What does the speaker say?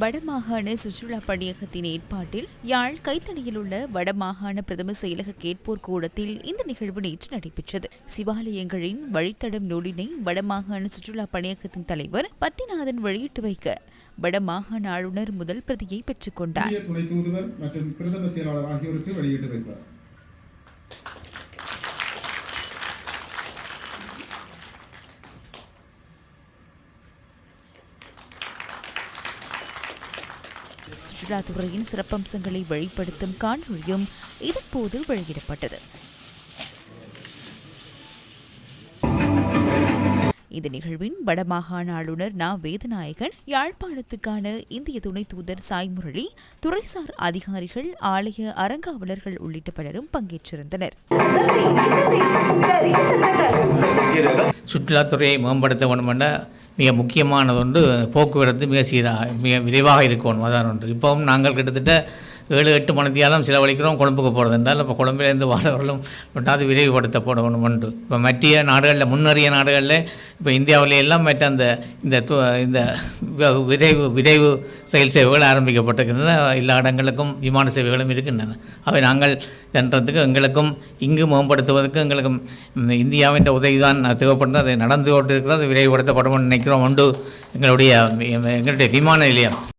வடமாகாண சுற்றுலா பணியகத்தின் ஏற்பாட்டில் யாழ் கைத்தடியில் உள்ள வடமாகாண பிரதம செயலக கேட்போர் கூடத்தில் இந்த நிகழ்வு நேற்று நடைபெற்றது. சிவாலயங்களின் வழித்தடம் நூலினை வடமாகாண சுற்றுலா பணியகத்தின் தலைவர் பத்திநாதன் வெளியிட்டு வைக்க வடமாகாண ஆளுநர் முதல் பிரதியை பெற்றுக்கொண்டார் மற்றும் பிரதம செயலாளர் ஆகியோருக்கு வெளியிட்டு வைப்பார் சுற்றுலாத்துறையின் சிறப்பம்சங்களை வெளிப்படுத்தும் காணொளியும் இதன்போது வெளியிடப்பட்டது. இந்த நிகழ்வின் வடமாகாண ஆளுநர் நா. வேதநாயகன் யாழ்ப்பாணத்துக்கான இந்திய துணை தூதர் சாய்முரளி துறைசார் அதிகாரிகள் ஆலய அறங்காவலர்கள் உள்ளிட்ட பலரும் பங்கேற்றிருந்தனர். சுற்றுலாத்துறையை மேம்படுத்த வேண்டுமென்ற மிக முக்கியமானது ஒன்று போக்குவரத்து மிக சீராக மிக விரைவாக இருக்கணும். அதான் ஒன்று. இப்போவும் நாங்கள் கிட்டத்தட்ட ஏழு எட்டு மணித்தியாலும் செலவழிக்கிறோம் கொழும்புக்கு போகிறது என்றால் இப்போ கொழும்பிலேருந்து வரவர்களும் ரெண்டாவது விரைவுபடுத்தப்பட வேணும் இப்போ மற்றிய நாடுகளில் முன்னறிய நாடுகளில் இப்போ இந்தியாவிலே எல்லாம் மற்ற அந்த இந்த து- இந்த விரைவு விரைவு ரயில் சேவைகள் ஆரம்பிக்கப்பட்டிருக்கின்றன. எல்லா இடங்களுக்கும் விமான சேவைகளும் இருக்கின்றன. அவை நாங்கள் என்றதுக்கு எங்களுக்கும் இங்கு மேம்படுத்துவதற்கு எங்களுக்கும் இந்தியாவின் உதவி தான் தேவைப்படுது. அது நடந்து கொண்டிருக்கிறது விரைவுபடுத்தப்படும் நினைக்கிறோம். உண்டு எங்களுடைய எங்களுடைய விமான நிலையம்.